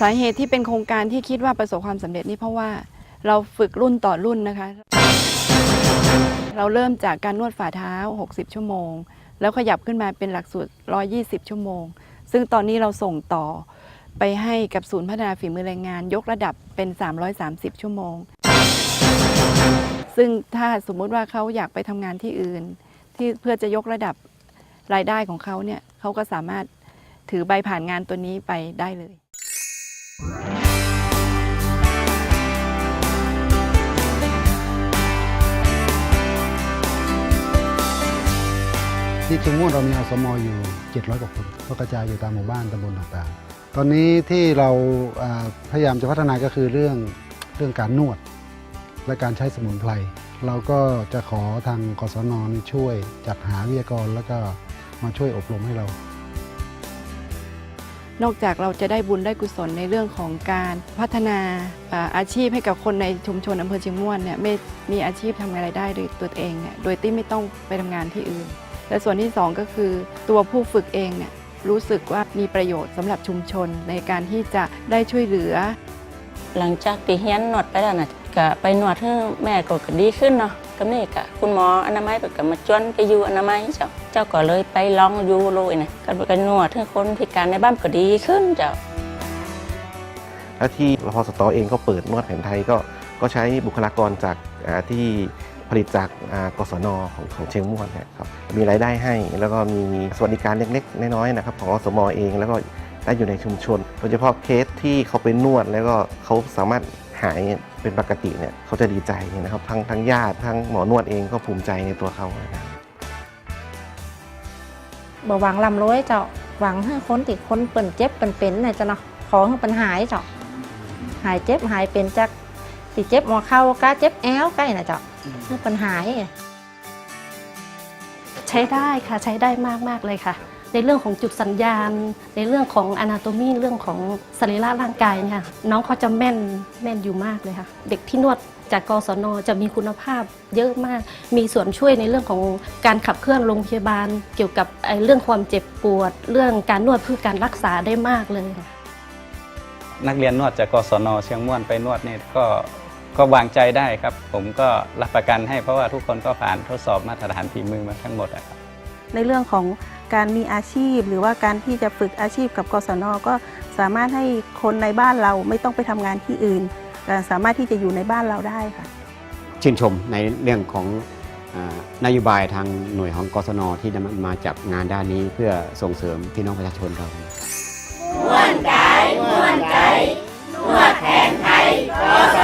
สาเหตุที่เป็นโครงการที่คิดว่าประสบความสำเร็จนี่เพราะว่าเราฝึกรุ่นต่อรุ่นนะคะ เราเริ่มจากการนวดฝ่าเท้า 60 ชั่วโมง แล้วขยับขึ้นมาเป็นหลักสูตร 120 ชั่วโมง ซึ่งตอนนี้เราส่งต่อไปให้กับศูนย์พัฒนาฝีมือแรงงาน ยกระดับเป็น 330 ชั่วโมง ซึ่งถ้าสมมุติว่าเขาอยากไปทำงานที่อื่น ที่เพื่อจะยกระดับรายได้ของเขาเนี่ยเขาก็สามารถถือใบผ่านงานตัวนี้ไปได้เลย ที่ชียงม่วนเรามีอสมออยู่ 700 กว่าคนก็กระจายอยู่ตามหมู่บ้านตำบลต่างๆ ตอนนี้ที่เราพยายามจะพัฒนาก็คือเรื่องเรื่องการนวด และการใช้สมุนไพรเราก็จะขอทางกศนนช่วยจัดหาวิทยากรแล้วก็มาช่วยอบรมให้เรา นอกจากเราจะได้บุญได้กุศลในเรื่องของการพัฒนาอาชีพให้กับคนในชุมชนอำเภอเชียงม่วนเนี่ยไม่มีอาชีพทำรายได้โดยตัวเองเนี่ยโดยที่ไม่ต้องไปทำงานที่อื่น และส่วนที่สองก็คือตัวผู้ฝึกเองเนี่ยรู้สึกว่ามีประโยชน์สำหรับชุมชนในการที่จะได้ช่วยเหลือ หลังจากที่เฮียนนวดไปแล้วนะก็ไปนวดให้แม่ก็ก็ดีขึ้นเนาะก็นี่ก็คุณหมออนามัยเปิดก็มาจวนไปอยู่อนามัยเจ้าเจ้าก็เลยไปลองอยู่เลยนะก็ไปนวดให้คนพิการในบ้านก็ดีขึ้นเจ้า และที่รพสตเองก็เปิดนวดแผนไทยก็ก็ใช้บุคลากรจากอ่าที่ ผลิตจากกศนของของเชียงม่วนเนะครับมีรายได้ให้ แล้วก็มีสวัสดิการเล็กๆ น้อยๆนะครับของอสมเอง แล้วก็ได้อยู่ในชุมชน โดยเฉพาะเคสที่เขาเป็นนวด แล้วก็เขาสามารถหายเป็นปกติเนี่ยเขาจะดีใจนะครับทั้งทั้งญาติทั้งหมอนวดเองก็ภูมิใจในตัวเขานะบ่หวังลำรวยเจ้าหวังให้คนติดคนเปิ่นเจ็บเปิ่นเป็นนะเจ้าเนาะขอให้ปิ่นหายเจ้าหายเจ็บหายเป็นจากสิเจ็บหัวเข่ากาเจ็บแอวใกล้นะเจ้า ให้เปิ่นหายใช้ได้ค่ะใช้ได้มากมากๆเลยค่ะ ในเรื่องของจุดสัญญาณ ในเรื่องของอนาโตมีเรื่องของสรีระร่างกายเนี่ยน้องเขาจะแม่นแม่นอยู่มากเลยค่ะ เด็กที่นวดจากกศนจะมีคุณภาพเยอะมาก มีส่วนช่วยในเรื่องของการขับเคลื่อนโรงพยาบาล เกี่ยวกับไอ้เรื่องความเจ็บปวด เรื่องการนวดเพื่อการรักษาได้มากเลยค่ะนักเรียนนวดจากกศนเชียงม่วนไปนวดนี่ก็ ก็วางใจได้ครับ ผมก็รับประกันให้เพราะว่าทุกคนก็ผ่านทดสอบมาตรฐานฝีมือมาทั้งหมดอะครับ ในเรื่องของการมีอาชีพ หรือว่าการที่จะฝึกอาชีพกับกศนก็สามารถให้คนในบ้านเราไม่ต้องไปทำงานที่อื่นแต่สามารถที่จะอยู่ในบ้านเราได้ค่ะ ชื่นชมในเรื่องของนโยบายทางหน่วยของกศนที่จะมาจับงานด้านนี้เพื่อส่งเสริมพี่น้องประชาชนเรา ม่วนกายม่วนใจนวดแผนไทยกศ